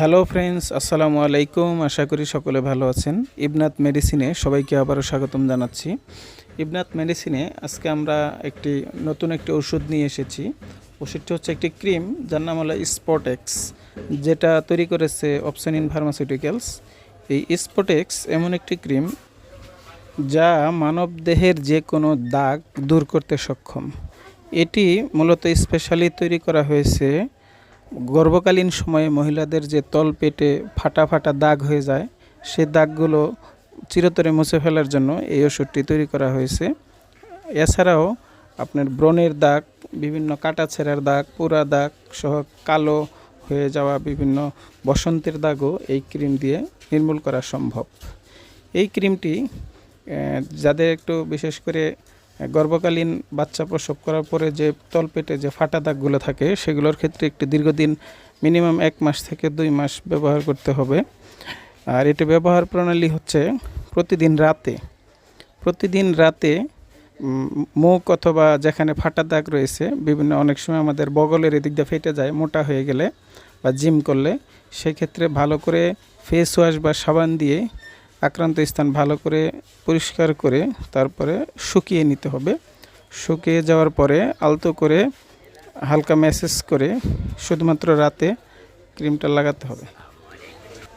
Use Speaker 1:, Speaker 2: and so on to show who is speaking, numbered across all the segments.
Speaker 1: Hello friends, আসসালামু আলাইকুম। আশা করি সকলে ভালো আছেন। ইবনাথ মেডিসিনে সবাইকে আবারও স্বাগতম জানাচ্ছি। ইবনাথ মেডিসিনে আজকে আমরা একটি, নতুন একটি ওষুধ নিয়ে এসেছি। ওষুধটি হচ্ছে একটি ক্রিম, যার নাম হলো স্পটেক্স, যেটা তৈরি করেছে অপশন ইন ফার্মাসিউটিক্যালস। এই স্পটেক্স এমন একটি ক্রিম, যা মানব দেহের যে কোনো দাগ দূর করতে সক্ষম। এটি মূলত স্পেশালি তৈরি করা হয়েছে গর্ভকালীন সময়ে মহিলাদের যে তলপেটে ফাটা ফাটা দাগ হয়ে যায়, সে দাগগুলো চিরতরে মুছে ফেলার জন্য এই ওষুধটি তৈরি করা হয়েছে। এছাড়াও আপনার ব্রণের দাগ, বিভিন্ন কাটা ছেঁড়ার দাগ, পোড়া দাগ সহ কালো হয়ে যাওয়া বিভিন্ন বসন্তের দাগও এই ক্রিম দিয়ে নির্মূল করা সম্ভব। এই ক্রিমটি যাদের একটু বিশেষ করে গর্ভকালীন বাচ্চা প্রসব করার পরে যে তলপেটে যে ফাটা দাগগুলো থাকে, সেগুলোর ক্ষেত্রে একটি দীর্ঘদিন মিনিমাম এক মাস থেকে দুই মাস ব্যবহার করতে হবে। আর এটি ব্যবহার প্রণালী হচ্ছে প্রতিদিন রাতে। প্রতিদিন রাতে মুখ অথবা যেখানে ফাটা দাগ রয়েছে, বিভিন্ন অনেক সময় আমাদের বগলের এদিক দিয়ে ফেটে যায়, মোটা হয়ে গেলে বা জিম করলে, সেক্ষেত্রে ভালো করে ফেস ওয়াশ বা সাবান দিয়ে আক্রান্ত স্থান ভালো করে পরিষ্কার করে তারপরে শুকিয়ে নিতে হবে। শুকিয়ে যাওয়ার পরে আলতো করে হালকা ম্যাসেজ করে শুধুমাত্র রাতে ক্রিমটা লাগাতে হবে।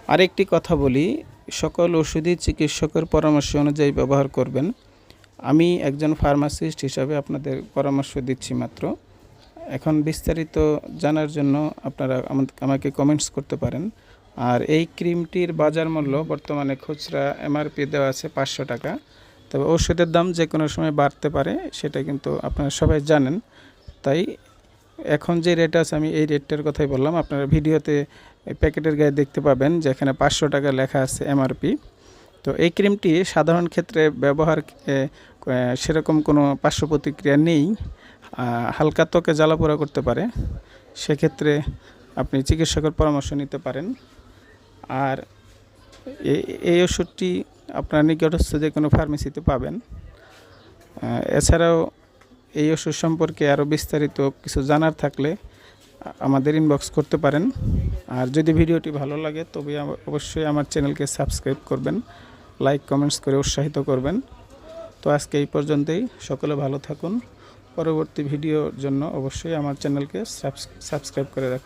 Speaker 1: আরেকটি কথা বলি, সকল ওষুধই চিকিৎসকের পরামর্শ অনুযায়ী ব্যবহার করবেন। আমি একজন ফার্মাসিস্ট হিসাবে আপনাদের পরামর্শ দিচ্ছি মাত্র। এখন বিস্তারিত জানার জন্য আপনারা আমাকে কমেন্টস করতে পারেন। আর এই ক্রিমটির বাজার মূল্য বর্তমানে খুচরা এমআরপি দেওয়া আছে পাঁচশো টাকা। তবে ওষুধের দাম যে কোনো সময় বাড়তে পারে, সেটা কিন্তু আপনারা সবাই জানেন। তাই এখন যে রেট আছে, আমি এই রেটটার কথাই বললাম। আপনারা ভিডিওতে প্যাকেটের গায়ে দেখতে পাবেন যেখানে পাঁচশো টাকা লেখা আছে এমআরপি তো এই ক্রিমটি সাধারণ ক্ষেত্রে ব্যবহার সেরকম কোনো পার্শ্ব প্রতিক্রিয়া নেই হালকা ত্বকে জ্বালাপোড়া করতে পারে। সেক্ষেত্রে আপনি চিকিৎসকের পরামর্শ নিতে পারেন। আর এই ওষুধটি আপনার নিকটস্থ যে কোনো ফার্মেসিতে পাবেন। এছাড়াও এই ওষুধ সম্পর্কে আরও বিস্তারিত কিছু জানার থাকলে আমাদের ইনবক্স করতে পারেন। আর যদি ভিডিওটি ভালো লাগে, তবে অবশ্যই আমার চ্যানেলকে সাবস্ক্রাইব করবেন লাইক কমেন্টস করে উৎসাহিত করবেন। তো আজকে এই পর্যন্তই, সকলে ভালো থাকুন। পরবর্তী ভিডিওর জন্য অবশ্যই আমার চ্যানেলকে সাবস্ক্রাইব করে রাখুন।